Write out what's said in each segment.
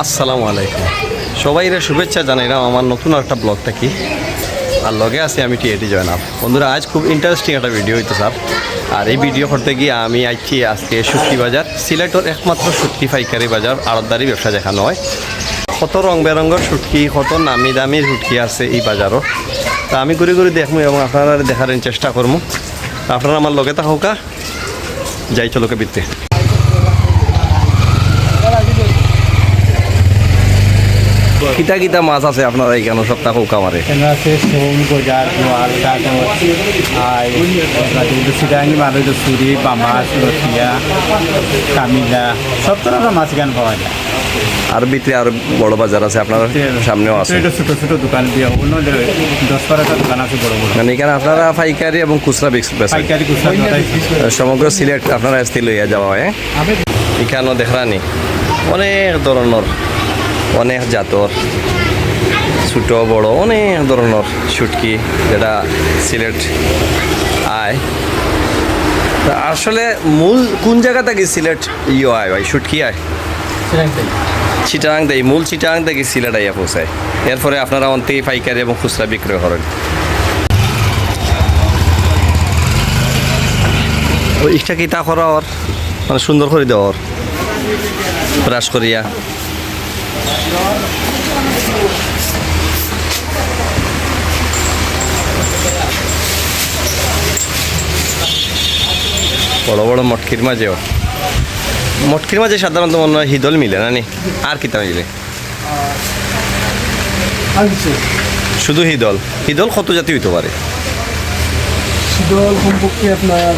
আসসালামু আলাইকুম। সবাইরে শুভেচ্ছা জানাইলাম আমার নতুন একটা ব্লগ থাকি আর লগে আছি আমি টিএটি জয়নাব। বন্ধুরা, আজ খুব ইন্টারেস্টিং একটা ভিডিও হইতো স্যার। আর এই ভিডিও করতে গিয়ে আমি আইছি আজকে সুটকি বাজার। সিলেটের একমাত্র সুটকি পাইকারি বাজার, আড়তদারি ব্যবসা দেখানো হয়। কত রং বেরঙ্গের সুটকি কত নামি দামি সুটকি আছে এই বাজারও। তা আমি ঘুরে ঘুরে দেখব এবং আপনারা দেখার চেষ্টা করব আপনারা আমার লগে থাকুকা যাই চলোকে বিতে কিতা কিতা মাছ আছে আপনারা সপ্তাহ এখানে আছে সোম গজার গোয়াল কাগজ আর সিটাঙ্গি মাছ হইতো সুরি বামাস রথিয়া কামিলা সব ধরনের মাছ এখানে পাওয়া যায়। আর ভিতরে আর বড় বাজার আছে আপনার? সামনেও আছে। এটা ছোট ছোট দোকান দিয়ে অন্য দশ বারোটা দোকান আছে বড় বড়। মানে এখানে আপনারা পাইকারি এবং খুচরা পাইকারি সমগ্র সিলেট আপনারা আসতে লইয়া যাওয়া হয়। হ্যাঁ? এখানেও দেখরানি অনেক ধরনের। অনেক জাতর ছোট বড় অনেক ধরনের শুটকি যেটা সিলেট আয়। আসলে মূল কোন জায়গা থেকে সিলেট ইয়ে আয় ভাই শুটকি আয়? চিটাং দেয় মূল চিটাং থেকে সিলেট আইয়া পৌঁছায়। এরপরে আপনারা অন্তে পাইকারি এবং খুচরা বিক্রয় করেন। ওই ইটা কিতা করা ওর? মানে সুন্দর করে দেওয়া ওর। ব্রাশ করিয়া। বড় বড় মটকির মাঝেও মটকির মাঝে সাধারণত মনে হয় হিদল মিলে না নি? আর কিতা মিলে? শুধু হিদল। হিদল কত জাতি হইতে পারে? শীতল সম্পর্কে আপনার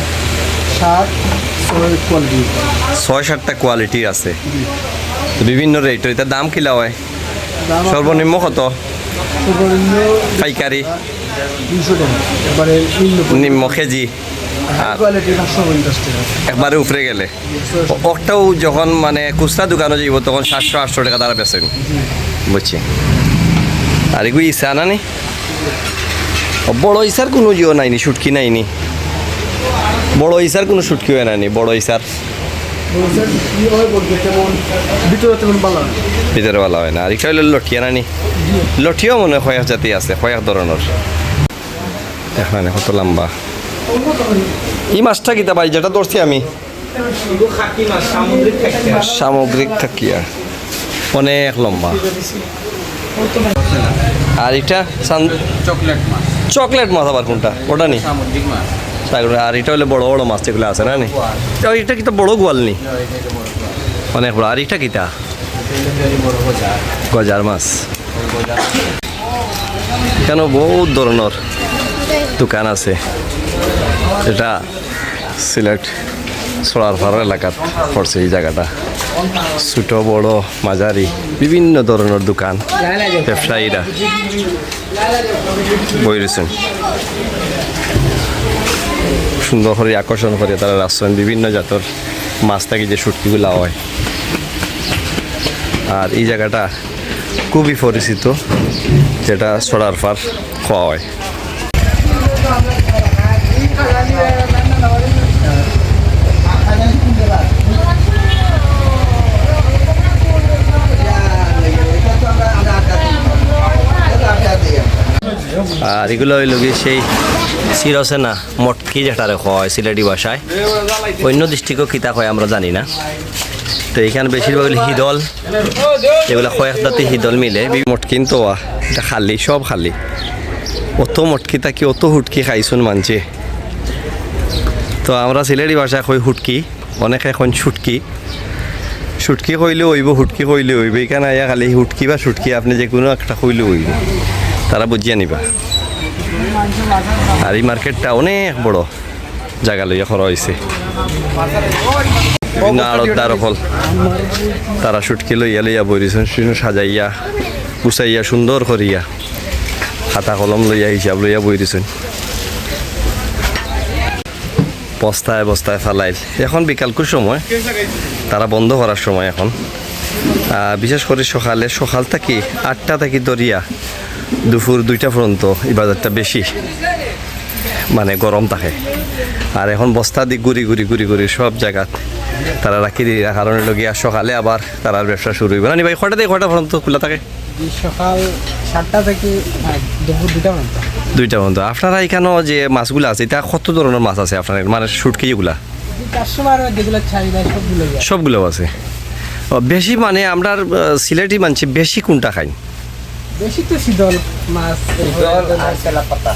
সাত ছয় কোয়ালিটি ছয় সাতটা কোয়ালিটি আছে। বিভিন্ন রেট এটার দাম কিলা হয় সর্বনিম্ন কত? সর্বনিম্ন পাইকারি নিম্ন কেজি। একবারে উপরে গেলে। ওটাও যখন মানে খুচরা দোকানে যাইব তখন সাতশো আটশো টাকা তারা বেচেন বুঝছি আর এগুলো ইসা না? নি বড় ইসার কোনো জিও নাইনি সুটকি নাইনি বড় ইসার কোনো হয় নানি বড় ইসার ভিতরে ভালো হয় না। আর এটা হইল লঠিয়া নানি লঠিয়াও মনে হয় কয়েক জাতি আছে কয়েক ধরনের এখানে কত লম্বা। এই মাছটা কিতা ভাই যেটা ধরছি আমি। সামগ্রিক থাকিয়া। অনেক লম্বা। আর এটা সান- চকলেট মাছ। চকলেট মাছ আবার কোনটা? ওটা নি? সামুদ্রিক মাছ। আর এটা হলে বড় বড় মাছ যেগুলো আছে না নি? ও, এটা কিতা বড় গোয়াল নি? অনেক বড় আর এটা কিতা গজার। মাছ। কেন বহুত ধরনের দোকান আছে। এটা সিলেট সোলারপাড়া এলাকাত পড়ছে এই জায়গাটা। ছোট বড় মাঝারি বিভিন্ন ধরনের দোকান। ব্যবসায়ীরা বই রয়েছেন সুন্দর করে আকর্ষণ করে তারা রাস্তায় বিভিন্ন জাতের মাছ থাকে যে সুটকিগুলো হয়। আর এই জায়গাটা খুবই পরিচিত, যেটা সোডার পার খাওয়া হয়। আর এগুলো হইল গিয়ে সেই সিরসেনা মটকি যেটারে হয় সিলেটি ভাষায়। অন্য ডিস্ট্রিক্টও কিতা হয়, আমরা জানি না। তো এখানে বেশিরভাগ হিদল। এগুলো কয়েক দাঁতে হিদল মিলে। মটকিন তো এটা খালি, সব খালি। অত মটকি থাকি অত হুটকি খাইছুন মানছে। তো আমরা সিলেটি ভাষায় কই হুটকি, অনেকে এখন ছুটকি। সুটকি কইলে হইব, হুটকি কইলে হইব। এখানে আয়া খালি হুটকি বা সুটকি আপনি যে কোনো একটা কইলে হইব। তারা বুঝিয়া নিবা। আর এই মার্কেটটা অনেক বড় জায়গা লইয়া করা হয়েছে আড়তদার ফল তারা সুটকি লইয়া লইয়া বইরিছেন সাজাইয়া, গুছাইয়া, সুন্দর করিয়া খাতা কলম লইয়া, হিসাব লইয়া বইরিছেন বস্তায় বস্তায় ফালাইল। এখন বিকালকুর সময়? তারা বন্ধ করার সময় এখন। বিশেষ করে সকালে সকাল থাকি আটটা থাকি দরিয়া। দুপুর দুইটা পর্যন্ত এই বাজারটা বেশি মানে গরম থাকে। আর এখন বস্তা দি ঘুরি ঘুরি ঘুরি ঘুরি সব জায়গাত তারা রাখি দিয়ে কারণে লগিয়া সকালে আবার তারা ব্যবসা শুরু হইব না। ভাই কটা থেকে কটা পর্যন্ত খোলা থাকে? সকাল সাতটা থেকে দুপুর দুটা পর্যন্ত। দুইটা পর্যন্ত। আপনারা এখানেও যে মাছগুলো আছে এটা কত ধরনের মাছ আছে আপনার? মানে চাহিদা সবগুলো আছে। বেশি মানে আমরা সিলেটি মানছি বেশি কোনটা খাই? বেশি তো শীতল মাছ আর তেলা পাতা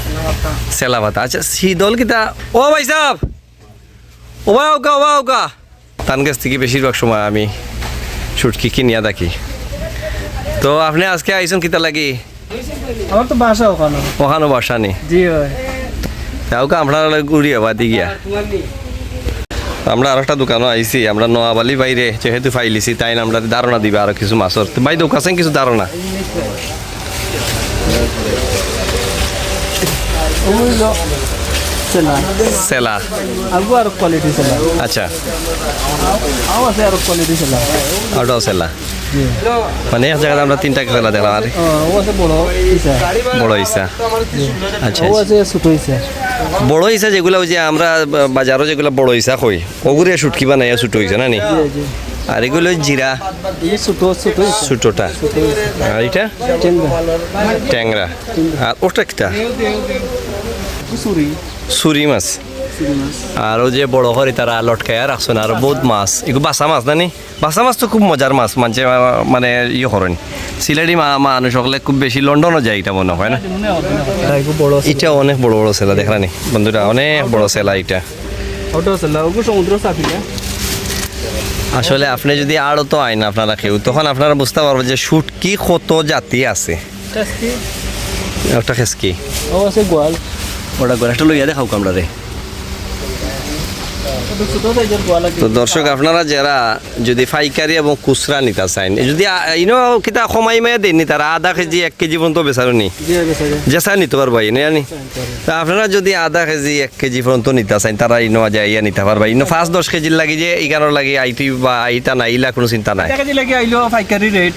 সেলা ভাতা আচ্ছা শীতল কিতা? ও ভাই সাহেব! ও ভাই ওকা ও ভাই ওকা তান কাছ থেকে বেশিরভাগ সময় আমি শুটকি কিনিয়া দেখি তো আপনি আজকে আইসন কিতা লাগি? আমার তো বাসা ওখানে। ওখানো বাসা নি? জি হয় তাওকে আপনার ঘুরি আবার দি গিয়া। আমরা আর একটা দোকানও আইছি আমরা নোয়াবালি বাইরে যেহেতু ফাইলিছি তাই না আমরা ধারণা দিবে আরও কিছু মাছর ভাই দোকান কিছু ধারণা? সেলা। সেলা আগু আর কোয়ালিটি সেলা। আচ্ছা। আও আছে আর কোয়ালিটি সেলা। ওটাও সেলা। মানে এক জায়গায় আমরা তিনটা সেলা দেখলাম। আর? ও আছে বড় ইসা বড় ইসা আচ্ছা ও আছে ছোট ইসা বড় ইসা যেগুলো ওই যে আমরা বাজারও যেগুলো বড় ইসা কই ওগুলো শুটকি বানাই ছোট ইসা না নি? আর এগুলো জিরা। এই ছোট ছোট আর এটা? ট্যাংরা। আর ওটা একটা? সুরি সুরি মাছ। আর ও যে বড় করে তারা লটকায়া রাখছেন আর বহুত মাছ। এগুলো বাসা মাছ না বাসা মাছ তো খুব মজার মাছ মানছে মানে ইয়ে করেন সিলেটি মা মানুষ সকলে খুব বেশি লন্ডনও যায় এটা মনে হয় না? এটা অনেক বড় বড় সেলা দেখলানি বন্ধুরা অনেক বড় সেলা এটা সমুদ্র আসলে আপনি যদি আরও তো আইন আপনারা কেউ তখন আপনারা বুঝতে পারবেন যে শুটকি কত জাতি আছে। একটা খেসকি ও আছে গোয়াল। ওটা করে। লইয়া দেখাও আমরা রে তো দর্শক আপনারা যারা যদি পাইকারি এবং খুচরা নিতে চান যদি ইনো কিতা কমাই মাইয়া দেননি তারা আধা কেজি এক কেজি পর্যন্ত বেচারনি জি বেসা যায় যেসা নিতে পারবা ইনে আনি তা আপনারা যদি আধা কেজি এক কেজি পর্যন্ত নিতে চান তারা ইনো যায় ইয়া নিতে পারবা। ইনো পাঁচ দশ কেজির লাগি যে ইগানোর লাগি আইটি বা আইতা নাই ইলা কোনো চিন্তা নাই। টাকা দিলে আইলো পাইকারি রেট।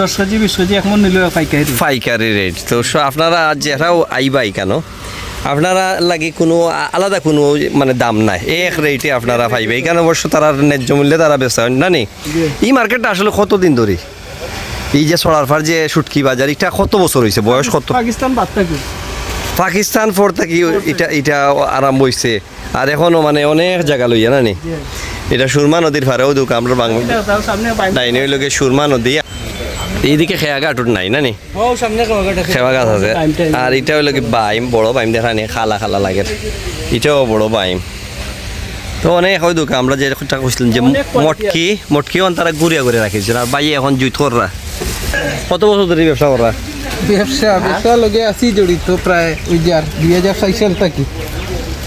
দশ কেজি বিশ কেজি এখন নিল পাইকারি পাইকারি রেট। তো আপনারা যারাও আইবাই কেন আপনারা লাগি কোনো আলাদা কোনো মানে দাম নাই। এক রেটে আপনারা পাইবে। এখানে অবশ্য তারা ন্যায্য মূল্যে তারা বেচা হয় না নি? এই মার্কেটটা আসলে কতদিন ধরে? এই যে সরারফার যে শুটকি বাজার এটা কত বছর হয়েছে বয়স কত? পাকিস্তান বাদ থাকি। পাকিস্তান ফোর থাকি এটা এটা আরাম হয়েছে আর এখনও মানে অনেক জায়গা লইয়া না নি? এটা সুরমা নদীর ফারেও দুক আমরা বাংলা তাও সামনে পাই নাই নই লোকে সুরমা নদী এইদিকে খেয়া গাটুর নাই না নি? গাছ আছে। আর এটা হলো কি বাইম বড় বাইম দেখা নেই খালা খালা লাগে। এটাও বড় বাইম তো অনেক হয় দোকান আমরা যে কথা কইছিলাম যে মটকি মটকি অন তারা ঘুরিয়া ঘুরে রাখিছিল আর বাই এখন জুইত কররা কত বছর ধরে ব্যবসা করা ব্যবসা ব্যবসা লগে আছি জড়িত প্রায় ওই যে আর দুই হাজার সাল থাকি।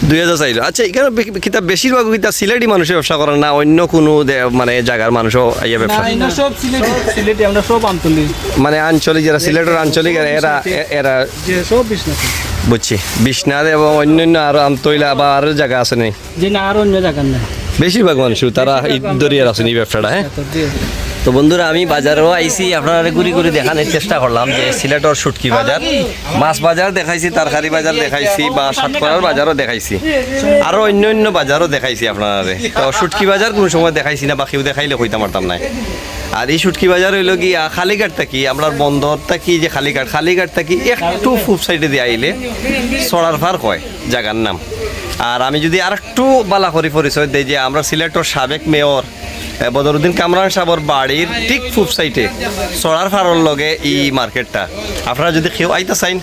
দুই হাজার চাইল আচ্ছা এখানে বে- কিতা বেশিরভাগ কিতা সিলেটি মানুষের ব্যবসা করে না অন্য কোনো মানে জায়গার মানুষও ইয়ে ব্যবসা? সব সিলেটি সিলেটি আমরা সব আন্তলিক মানে আঞ্চলিক যারা সিলেটের আঞ্চলিক এরা এরা সব বিজনেস বুঝছি। বিশ্বনাথ এবং অন্যান্য আরও আমতৈলা বা আরও জায়গা আছে নেই যে না আর অন্য জায়গার না বেশিরভাগ মানুষ তারা ঈদ দরিয়া আছেন এই ব্যবসাটা হ্যাঁ? তো বন্ধুরা, আমি বাজারেও আইছি। আপনারা ঘুরি ঘুরি দেখানোর চেষ্টা করলাম যে সিলেটর শুটকি বাজার। মাছ বাজার দেখাইছি, তরকারি বাজার দেখাইছি বা সাতকরার বাজারও দেখাইছি। আরও অন্য অন্য বাজারও দেখাইছি আপনারা তো শুটকি বাজার কোনো সময় দেখাইছি না, বাকিও দেখাইলে কইতাম পারতাম না আর এই শুটকি বাজার হইল কি খালিঘাট থাকি আমরা বন্দর থাকি যে খালিঘাট? খালিঘাট থাকি একটু ফুপ সাইডে দিয়ে আইলে সরার ফার কয় জায়গার নাম। আর আমি যদি আর একটু বালা করি পরিচয় দেই যে আমরা সিলেটর সাবেক মেয়র বদরুদ্দিন কামরান সাহর বাড়ির ঠিক ফুপ সাইটে সরার ফারর লগে এই মার্কেটটা। আপনারা যদি কেউ আইতে চাইন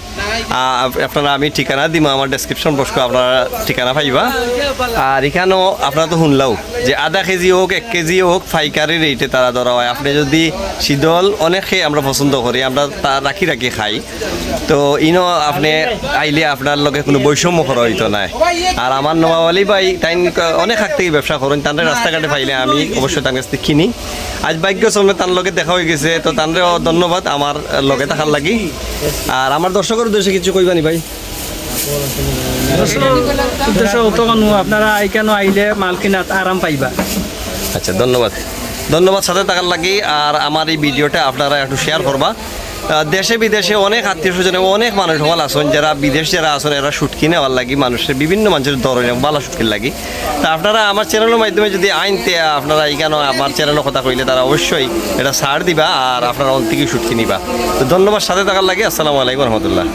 আপনারা আমি ঠিকানা দিম, আমার ডেসক্রিপশন বক্স আপনারা ঠিকানা পাইবা। আর এখানেও আপনারা তো শুনলাও যে আধা কেজি হোক, এক কেজি হোক, পাইকারি রেটে তারা ধরা হয়। আপনি যদি শীতল অনেকে আমরা পছন্দ করি, আমরা তা রাখি রাখি খাই। তো ইনো আপনি আইলে আপনার লগে কোনো বৈষম্য করা হইতো না। আর আমার নবাবালি ভাই তাই অনেক হাক থেকে ব্যবসা করেন তাদের রাস্তাঘাটে পাইলে আমি অবশ্যই তার কাছ থেকে কিনি। আজ ভাগ্য সময় তার লগে দেখা হয়ে গেছে। তো তাদের ধন্যবাদ আমার লগে থাকার লাগি। আর আমার দর্শকের উদ্দেশ্যে কিছু কইবানি ভাই? কোনো আপনারা আইকানো আইলে মাল কিনাত আরাম পাইবা। আচ্ছা ধন্যবাদ। ধন্যবাদ সাথে থাকার লাগি। আর আমার এই ভিডিওটা আপনারা একটু শেয়ার করবা। দেশে বিদেশে অনেক আত্মীয় স্বজনে অনেক মানুষ হল আসন, যারা বিদেশ যারা আসন, এরা কিনে নেওয়ার লাগে, মানুষের বিভিন্ন মানুষের ধরনের শুট শুটকির লাগে। তা আপনারা আমার চ্যানেলের মাধ্যমে যদি আইনতে আপনারা এখানে আমার চ্যানেলের কথা কইলে তারা অবশ্যই এটা ছাড় দিবা আর আপনারা অন্তিকে শুট কিনিবা তো ধন্যবাদ, সাথে থাকার লাগে। আসসালামু আলাইকুম রহমতুল্লাহ।